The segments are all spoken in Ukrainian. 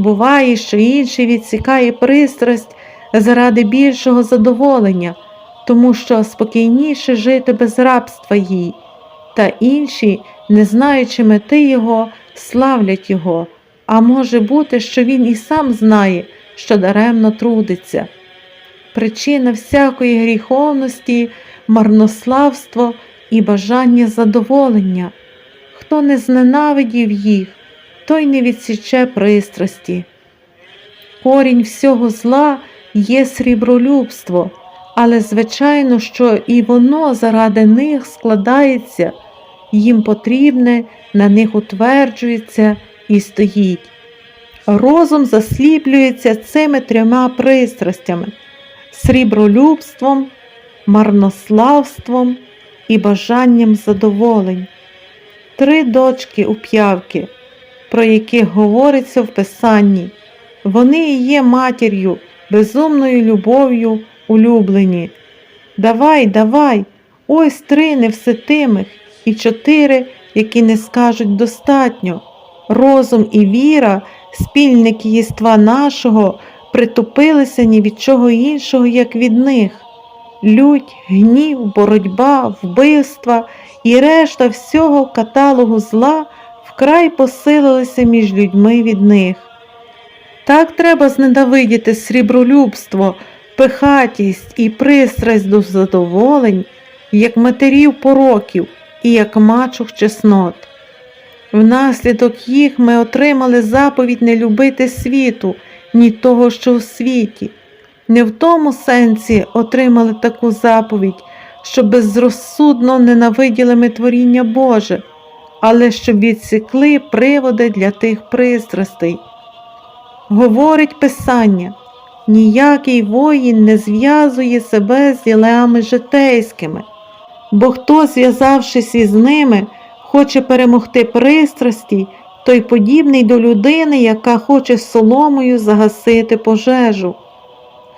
Буває, що інший відсікає пристрасть заради більшого задоволення, тому що спокійніше жити без рабства їй, та інші, не знаючи мети його, славлять його, а може бути, що він і сам знає, що даремно трудиться. Причина всякої гріховності, марнославство і бажання задоволення. Хто не зненавидів їх, той не відсіче пристрасті. Корінь всього зла є срібролюбство, але звичайно, що і воно заради них складається, їм потрібне, на них утверджується і стоїть. Розум засліплюється цими трьома пристрастями срібролюбством, марнославством і бажанням задоволень. Три дочки у п'явки, про яких говориться в Писанні. Вони і є матір'ю, безумною любов'ю улюблені. Давай, давай, ось три невситимих і чотири, які не скажуть достатньо. Розум і віра, спільники єства нашого, притупилися ні від чого іншого, як від них. Лють, гнів, боротьба, вбивства і решта всього каталогу зла вкрай посилилися між людьми від них. Так треба зненавидіти срібролюбство, пихатість і пристрасть до задоволень, як матерів пороків і як мачух чеснот. Внаслідок їх ми отримали заповідь не любити світу, ні того, що в світі. Не в тому сенсі отримали таку заповідь, що безрозсудно ненавиділи ми творіння Боже, але щоб відсікли приводи для тих пристрастей. Говорить Писання, ніякий воїн не зв'язує себе з ділами житейськими, бо хто, зв'язавшись із ними, хоче перемогти пристрасті, той подібний до людини, яка хоче соломою загасити пожежу.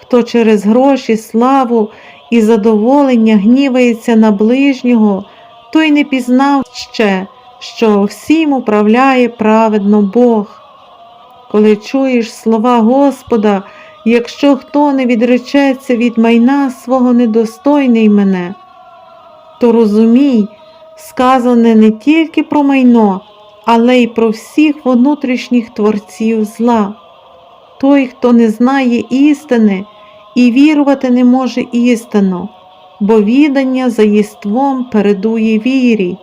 Хто через гроші, славу і задоволення гнівається на ближнього, той не пізнав ще, що всім управляє праведно Бог. Коли чуєш слова Господа, якщо хто не відречеться від майна свого недостойний мене, то розумій, сказане не тільки про майно, але й про всіх внутрішніх творців зла. Той, хто не знає істини і вірувати не може істину, бо відання за єством передує вірі.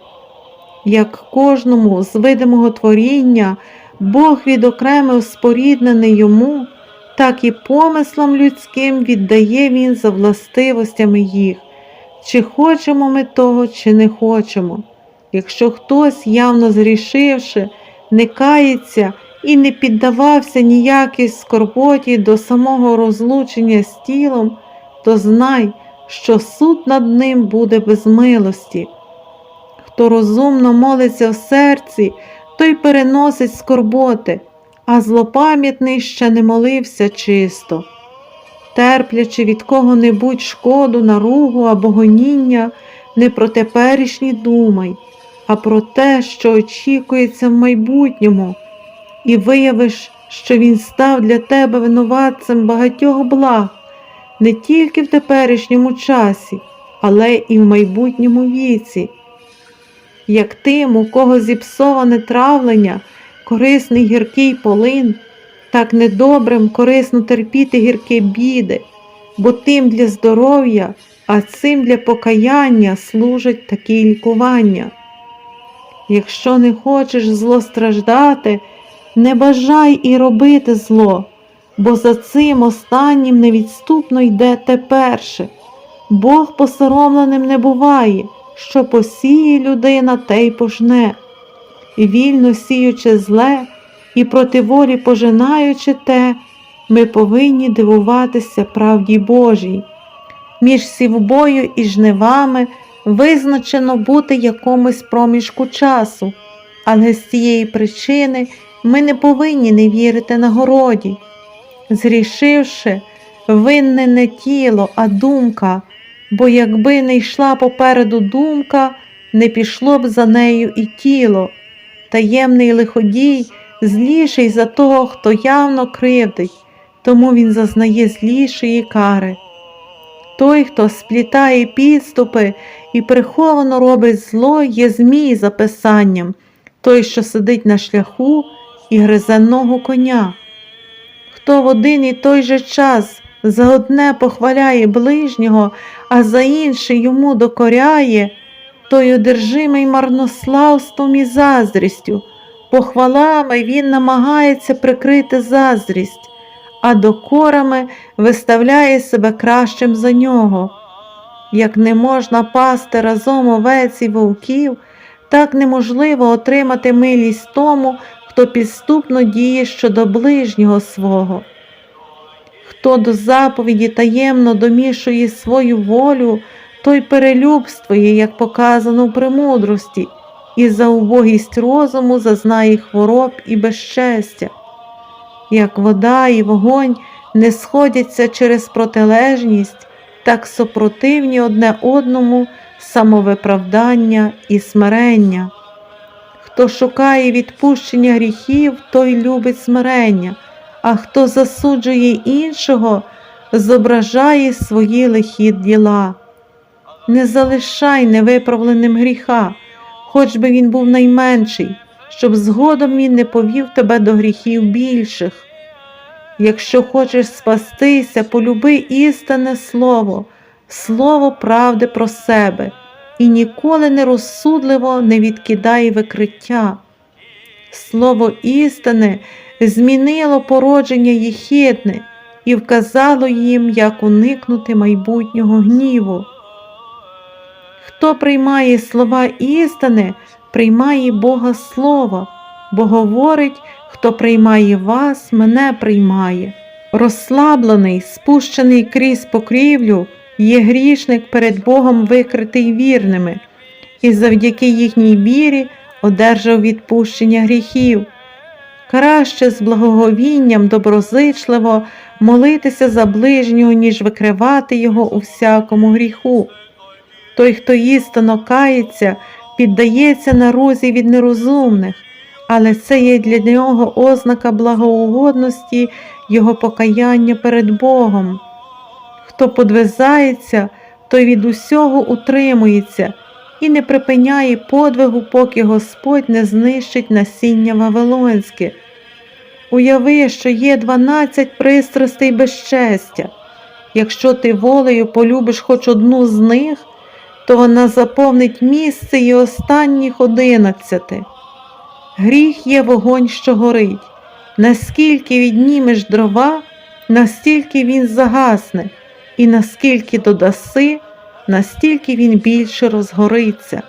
Як кожному з видимого творіння Бог відокремив споріднений йому, так і помислам людським віддає Він за властивостями їх, чи хочемо ми того, чи не хочемо. Якщо хтось, явно зрішивши, не кається і не піддавався ніякій скорботі до самого розлучення з тілом, то знай, що суд над ним буде без милості. Хто розумно молиться в серці, той переносить скорботи, а злопам'ятний ще не молився чисто. Терплячи від кого-небудь шкоду, наругу або гоніння, не про теперішні думай, а про те, що очікується в майбутньому, і виявиш, що він став для тебе винуватцем багатьох благ, не тільки в теперішньому часі, але і в майбутньому віці як тим, у кого зіпсоване травлення, корисний гіркий полин, так недобрим корисно терпіти гіркі біди, бо тим для здоров'я, а цим для покаяння служать такі лікування. Якщо не хочеш зло страждати, не бажай і робити зло, бо за цим останнім невідступно йде те перше. Бог посоромленим не буває що посіє людина, те й пожне, вільно сіючи зле, і проти волі пожинаючи те, ми повинні дивуватися правді Божій. Між сівбою і жнивами визначено бути якомусь проміжку часу, але з цієї причини ми не повинні не вірити нагороді. Зрішивши, винне не тіло, а думка бо якби не йшла попереду думка, не пішло б за нею і тіло. Таємний лиходій зліший за того, хто явно кривдить, тому він зазнає злішої кари. Той, хто сплітає підступи і приховано робить зло, є змій за писанням, той, що сидить на шляху і гризе ногу коня. Хто в один і той же час за одне похваляє ближнього, а за інше йому докоряє, той одержимий марнославством і заздрістю. Похвалами він намагається прикрити заздрість, а докорами виставляє себе кращим за нього. Як не можна пасти разом овець і вовків, так неможливо отримати милість тому, хто підступно діє щодо ближнього свого. Хто до заповіді таємно домішує свою волю, той перелюбствує, як показано в премудрості, і за убогість розуму зазнає хвороб і безчестя. Як вода і вогонь не сходяться через протилежність, так супротивні одне одному самовиправдання і смирення. Хто шукає відпущення гріхів, той любить смирення, а хто засуджує іншого, зображає свої лихі діла. Не залишай невиправленим гріха, хоч би він був найменший, щоб згодом він не повів тебе до гріхів більших. Якщо хочеш спастися, полюби істинне слово, слово правди про себе, і ніколи нерозсудливо не відкидай викриття. Слово істини змінило породження їхідне і вказало їм, як уникнути майбутнього гніву. Хто приймає слова істини, приймає Бога Слово, бо говорить, хто приймає вас, мене приймає. Розслаблений, спущений крізь покрівлю, є грішник перед Богом викритий вірними, і завдяки їхній вірі одержав відпущення гріхів. Краще з благоговінням доброзичливо молитися за ближнього, ніж викривати його у всякому гріху. Той, хто істинно кається, піддається нарузі від нерозумних, але це є для нього ознака благоугодності його покаяння перед Богом. Хто подвизається, той від усього утримується і не припиняє подвигу, поки Господь не знищить насіння Вавилонське. Уяви, що є дванадцять пристрастей безчестя. Якщо ти волею полюбиш хоч одну з них, то вона заповнить місце і останніх одинадцяти. Гріх є вогонь, що горить. Наскільки віднімеш дрова, настільки він загасне, і наскільки додаси, настільки він більше розгориться.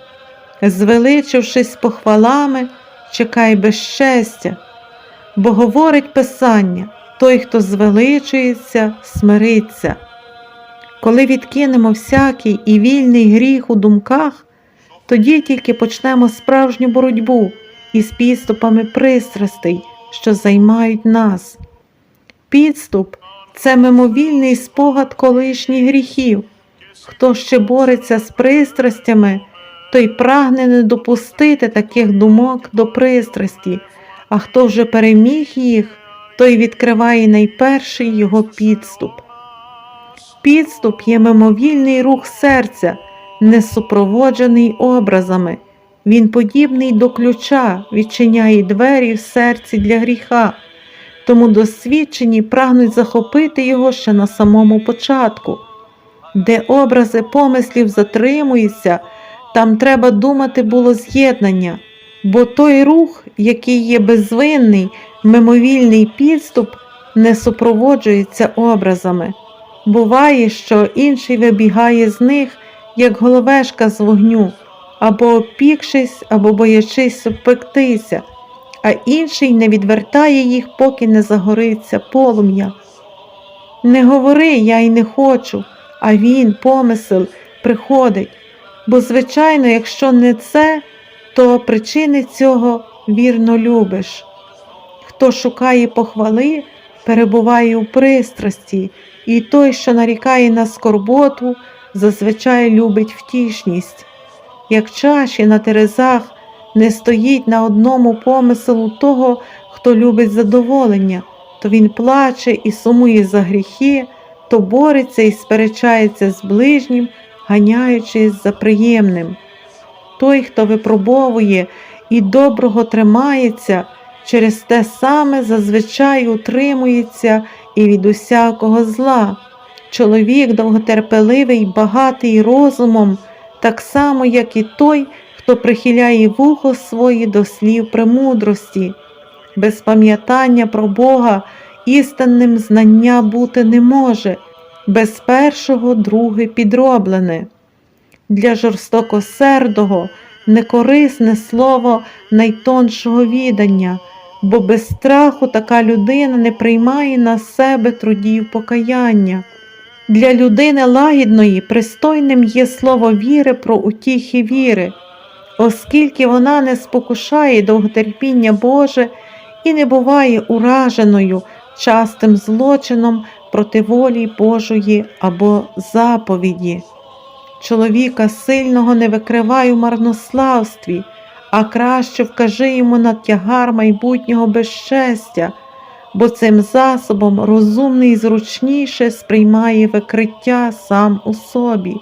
Звеличившись похвалами, чекай безчестя, бо говорить Писання той, хто звеличується, смириться. Коли відкинемо всякий і вільний гріх у думках, тоді тільки почнемо справжню боротьбу із підступами пристрастей, що займають нас. Підступ це мимовільний спогад колишніх гріхів. Хто ще бореться з пристрастями, той прагне не допустити таких думок до пристрасті, а хто вже переміг їх, той відкриває найперший його підступ. Підступ є мимовільний рух серця, не супроводжений образами. Він подібний до ключа, відчиняє двері в серці для гріха, тому досвідчені прагнуть захопити його ще на самому початку. Де образи помислів затримуються, там треба думати було з'єднання, бо той рух, який є безвинний, мимовільний підступ, не супроводжується образами. Буває, що інший вибігає з них, як головешка з вогню, або опікшись, або боячись обпектися, а інший не відвертає їх, поки не загориться полум'я. Не говори, я й не хочу, а він, помисел, приходить, бо, звичайно, якщо не це, то причини цього вірно любиш. Хто шукає похвали, перебуває у пристрасті, і той, що нарікає на скорботу, зазвичай любить втішність. Як чаші на терезах не стоїть на одному помислу того, Хто любить задоволення, то він плаче і сумує за гріхи, то бореться і сперечається з ближнім, ганяючись за приємним. Той, хто випробовує і доброго тримається, через те саме зазвичай утримується і від усякого зла. Чоловік довготерпеливий, багатий розумом, так само, як і той, хто прихиляє вухо своє до слів премудрості. Без пам'ятання про Бога істинним знання бути не може, без першого друге підроблене. Для жорстокосердого некорисне слово найтоншого відання, бо без страху така людина не приймає на себе трудів покаяння. Для людини лагідної пристойним є слово віри про утіхи віри, оскільки вона не спокушає довготерпіння Боже і не буває ураженою частим злочином проти волі Божої або заповіді. Чоловіка сильного не викривай у марнославстві, а краще вкажи йому на тягар майбутнього безчестя, бо цим засобом розумний зручніше сприймає викриття сам у собі.